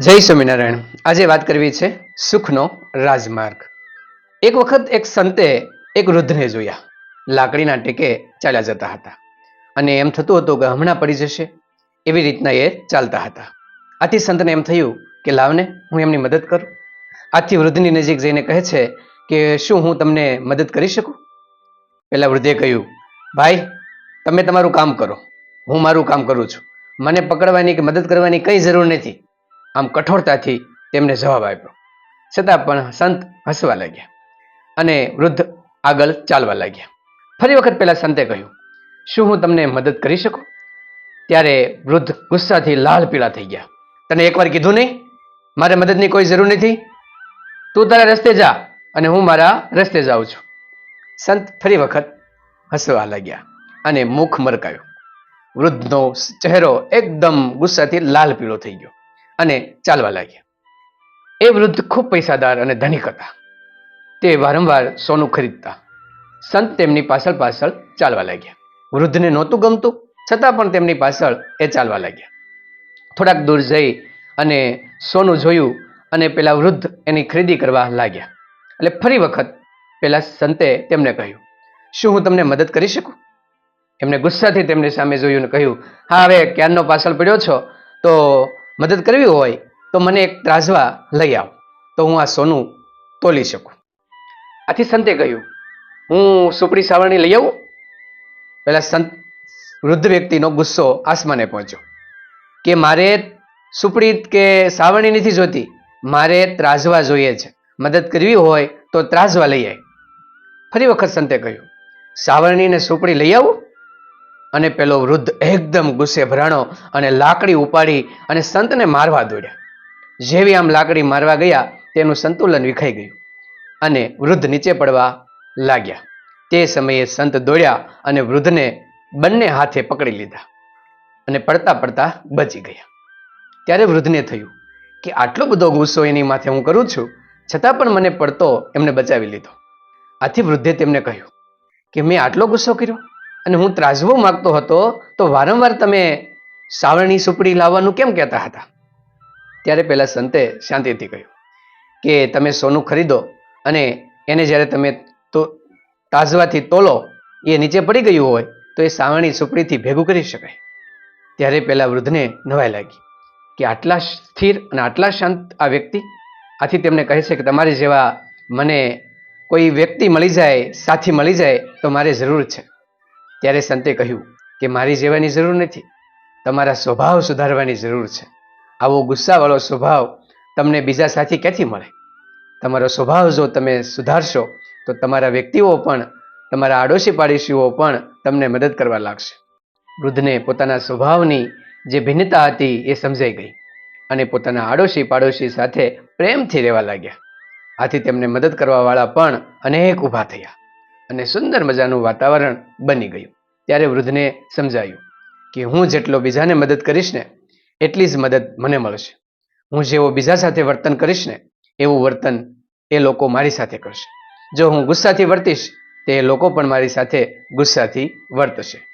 જય સ્વામિનારાયણ. આજે વાત કરવી છે સુખનો રાજમાર્ગ. એક વખત એક સંતે એક વૃદ્ધને જોયા. લાકડીના ટેકે ચાલ્યા જતા હતા. અને એમ થતું હતું કે હમણાં પડી જશે. એવી રીતના એ ચાલતા હતા. આથી સંતને એમ થયું કે લાવને, હું એમની મદદ કરું. આથી વૃદ્ધની નજીક જઈને કહે છે કે શું હું તમને મદદ કરી શકું? પેલા વૃદ્ધે કહ્યું, ભાઈ, તમે તમારું કામ કરો. હું મારું કામ કરું છું. મને પકડવાની કે મદદ કરવાની કંઈ જરૂર નથી. આમ કઠોરતાથી તેમને જવાબ આપ્યો. છતાં પણ સંત હસવા લાગ્યા અને વૃદ્ધ આગળ ચાલવા લાગ્યા. ફરી વખત પહેલાં સંતે કહ્યું, શું હું તમને મદદ કરી શકું? ત્યારે વૃદ્ધ ગુસ્સાથી લાલ પીળા થઈ ગયા. તને એકવાર કીધું નહીં? મારે મદદની કોઈ જરૂર નથી? તું તારા રસ્તે જા અને હું મારા રસ્તે જાઉં છું. સંત ફરી વખત હસવા લાગ્યા અને મુખ મરકાયું. વૃદ્ધનો ચહેરો એકદમ ગુસ્સાથી લાલ પીળો થઈ ગયો. અને ચાલવા લાગ્યા. એ વૃદ્ધ ખૂબ પૈસાદાર અને ધનિક હતા. તે વારંવાર સોનું ખરીદતા સંત તેમની પાછળ પાછળ ચાલવા લાગ્યા. વૃદ્ધને નહોતું ગમતું, છતાં પણ તેમની પાછળ એ ચાલવા લાગ્યા. થોડાક દૂર જઈ અને સોનું જોયું અને પેલા વૃદ્ધ એની ખરીદી કરવા લાગ્યા. એટલે ફરી વખત પેલા સંતે તેમને કહ્યું, શું હું તમને મદદ કરી શકું? એમને ગુસ્સાથી તેમની સામે જોયું અને કહ્યું, હા, હવે ક્યારનો પાછળ પડ્યો છો, તો મદદ કરવી હોય તો મને એક ત્રાજવા લઈ આવ. તો હું આ સોનું તોલી શકું. આથી સંતે કહ્યું, હું સુપડી સાવરણી લઈ આવું. પહેલાં સંત વૃદ્ધ વ્યક્તિનો ગુસ્સો આસમાને પહોંચ્યો. કે મારે સુપડી કે સાવરણી નથી જોતી, મારે ત્રાજવા જોઈએ છે. મદદ કરવી હોય તો ત્રાજવા લઈ આવી ફરી વખત સંતે કહ્યું, સાવરણી ને સુપડી લઈ આવું? અને પેલો વૃદ્ધ એકદમ ગુસ્સે ભરાણો અને લાકડી ઉપાડી અને સંતને મારવા દોડ્યા. જેવી આમ લાકડી મારવા ગયા, તેનું સંતુલન વિખાઈ ગયું અને વૃદ્ધ નીચે પડવા લાગ્યા. તે સમયે સંત દોડ્યા અને વૃદ્ધને બંને હાથે પકડી લીધા અને પડતા પડતા બચી ગયા. ત્યારે વૃદ્ધને થયું કે આટલો બધો ગુસ્સો એની માથે હું કરું છું, છતાં પણ મને પડતો એમને બચાવી લીધો. આથી વૃદ્ધે તેમને કહ્યું કે મેં આટલો ગુસ્સો કર્યો? અને હું ત્રાજવો માગતો હતો, તો વારંવાર તમે સાવરણી સુપડી લાવવાનું કેમ કહેતા હતા? ત્યારે પહેલાં સંતે શાંતિથી કહ્યું કે તમે સોનું ખરીદો અને એને જ્યારે તમે તો તાજવાથી તોલો, એ નીચે પડી ગયું હોય, તો એ સાવરણી સુપડીથી ભેગું કરી શકાય. ત્યારે પેલા વૃદ્ધને નવાઈ લાગી કે આટલા સ્થિર અને આટલા શાંત આ વ્યક્તિ? આથી તેમને કહે છે કે તમારી જેવા મને કોઈ વ્યક્તિ મળી જાય, સાથી મળી જાય, તો મારે જરૂર છે. ત્યારે સંતે કહ્યું કે મારી જેવાની જરૂર નથી, તમારા સ્વભાવ સુધારવાની જરૂર છે. આવો ગુસ્સાવાળો સ્વભાવ તમને બીજા સાથી ક્યાંથી મળે? તમારો સ્વભાવ જો તમે સુધારશો, તો તમારા વ્યક્તિઓ પણ, તમારા આડોશી પાડોશીઓ પણ તમને મદદ કરવા લાગશે. વૃદ્ધને પોતાના સ્વભાવની જે ભિન્નતા હતી એ સમજાઈ ગઈ અને પોતાના આડોશી પાડોશી સાથે પ્રેમથી રહેવા લાગ્યા. આથી તેમને મદદ કરવાવાળા પણ અનેક ઊભા થયા અને સુંદર મજાનું વાતાવરણ બની ગયું. ત્યારે વૃદ્ધને સમજાયું કે હું જેટલો બીજાને મદદ કરીશ ને, એટલી જ મદદ મને મળશે. હું જેવો બીજા સાથે વર્તન કરીશ ને, એવું વર્તન એ લોકો મારી સાથે કરશે. જો હું ગુસ્સાથી વર્તીશ, તે લોકો પણ મારી સાથે ગુસ્સાથી વર્તશે.